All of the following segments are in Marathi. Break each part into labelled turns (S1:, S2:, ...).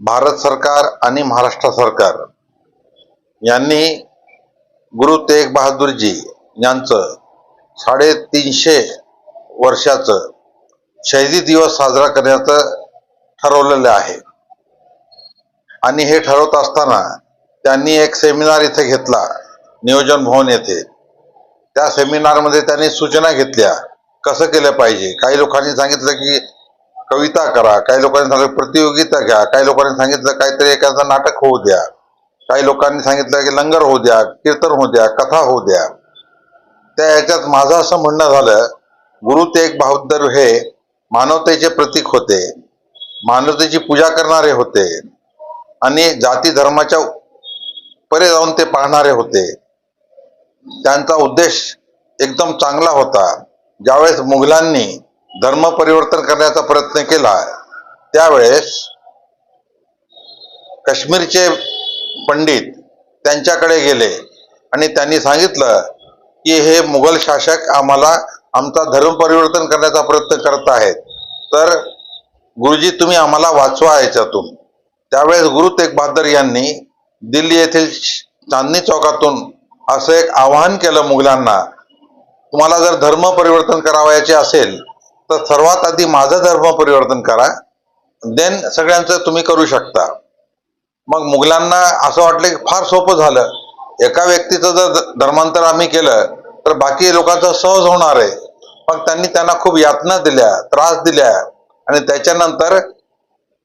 S1: भारत सरकार आणि महाराष्ट्र सरकार यांनी गुरु तेग बहादूरजी यांचं साडेतीनशे वर्षाचं शहीदी दिवस साजरा करण्याचं ठरवलेलं आहे. आणि हे ठरवत असताना त्यांनी एक सेमिनार इथे घेतला नियोजन भवन येथे. त्या सेमिनारमध्ये त्यांनी सूचना घेतल्या कसं केलं पाहिजे? काही लोकांनी सांगितलं की कविता करा. काही लोकांनी सांगितलं प्रतियोगिता घ्या. काही लोकांनी सांगितलं काहीतरी एखादं नाटक होऊ द्या. काही लोकांनी सांगितलं की लंगर होऊ द्या कीर्तन होऊ द्या कथा होऊ द्या. त्या याच्यात माझं असं म्हणणं झालं गुरु तेग बहादूर हे मानवतेचे प्रतीक होते. मानवतेची पूजा करणारे होते. आणि जाती धर्माच्या परे जाऊन ते पाहणारे होते. त्यांचा उद्देश एकदम चांगला होता. ज्यावेळेस मुघलांनी धर्म परिवर्तन करण्याचा प्रयत्न केला त्यावेळेस काश्मीरचे पंडित त्यांच्याकडे गेले आणि त्यांनी सांगितलं की हे मुघल शासक आम्हाला आमचा धर्म परिवर्तन करण्याचा प्रयत्न करत आहेत. तर गुरुजी तुम्ही आम्हाला वाचवा याच्यातून. त्यावेळेस गुरु तेग बहादर यांनी दिल्ली येथील चांदणी चौकातून असं एक आवाहन केलं मुघलांना तुम्हाला जर धर्म परिवर्तन करावयाचे असेल तर सर्वात आधी माझं धर्म परिवर्तन करा देन सगळ्यांचं तुम्ही करू शकता. मग मुघलांना असं वाटलं की फार सोपं झालं. एका व्यक्तीचं जर धर्मांतर आम्ही केलं तर बाकी लोकांचं सहज होणार आहे. मग त्यांनी त्यांना खूप यातना दिल्या त्रास दिल्या आणि त्याच्यानंतर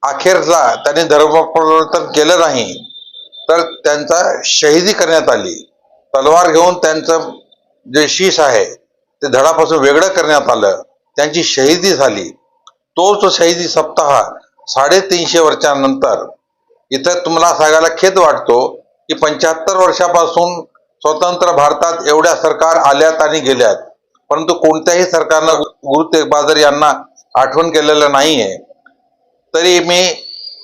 S1: अखेरला त्यांनी धर्म परिवर्तन केलं नाही तर त्यांचा शहीदी करण्यात आली. तलवार घेऊन त्यांचं जे शीश आहे ते धडापासून वेगळं करण्यात आलं. त्यांची शहीदी झाली. तोच शहीदी सप्ताह साडेतीनशे वर्षानंतर इथं तुम्हाला सांगायला खेद वाटतो की पंच्याहत्तर वर्षापासून स्वतंत्र भारतात एवढ्या सरकार आल्यात आणि गेल्यात. परंतु कोणत्याही सरकारनं गुरु तेग बहादर यांना आठवण केलेलं नाही आहे तरी मी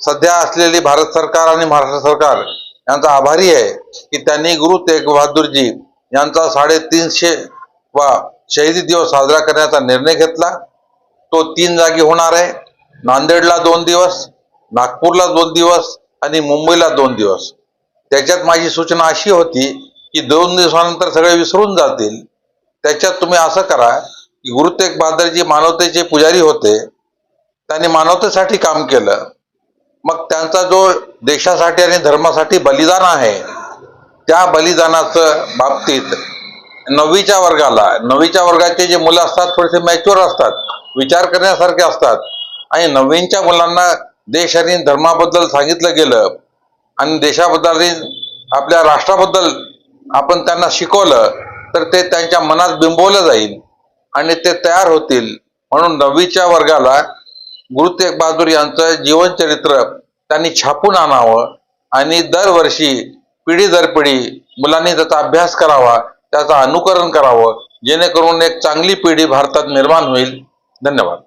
S1: सध्या असलेली भारत सरकार आणि महाराष्ट्र सरकार यांचा आभारी आहे की त्यांनी गुरु तेग बहादूरजी यांचा साडेतीनशे वा शहीदी दिवस साजरा करण्याचा निर्णय घेतला. तो तीन जागी होणार आहे. नांदेडला दोन दिवस नागपूरला दोन दिवस आणि मुंबईला दोन दिवस. त्याच्यात माझी सूचना अशी होती की दोन दिवसानंतर सगळे विसरून जातील. त्याच्यात तुम्ही असं करा की गुरु तेग बहादरजी मानवतेचे पुजारी होते. त्यांनी मानवतेसाठी काम केलं. मग त्यांचा जो देशासाठी आणि धर्मासाठी बलिदान आहे त्या बलिदानाचं बाबतीत नववीच्या वर्गाला. नववीच्या वर्गाचे जे मुलं असतात थोडेसे मॅच्युअर असतात विचार करण्यासारखे असतात. आणि नवीनच्या मुलांना देश आणि धर्माबद्दल सांगितलं गेलं आणि देशाबद्दल आपल्या राष्ट्राबद्दल आपण त्यांना शिकवलं तर ते त्यांच्या मनात बिंबवलं जाईल आणि ते तयार होतील. म्हणून नववीच्या वर्गाला गुरु तेग बहादूर यांचं जीवनचरित्र त्यांनी छापून आणावं आणि दरवर्षी पिढी दर पिढी मुलांनी त्याचा अभ्यास करावा त्याचं अनुकरण करावं जेणेकरून एक चांगली पिढी भारतात निर्माण होईल. धन्यवाद.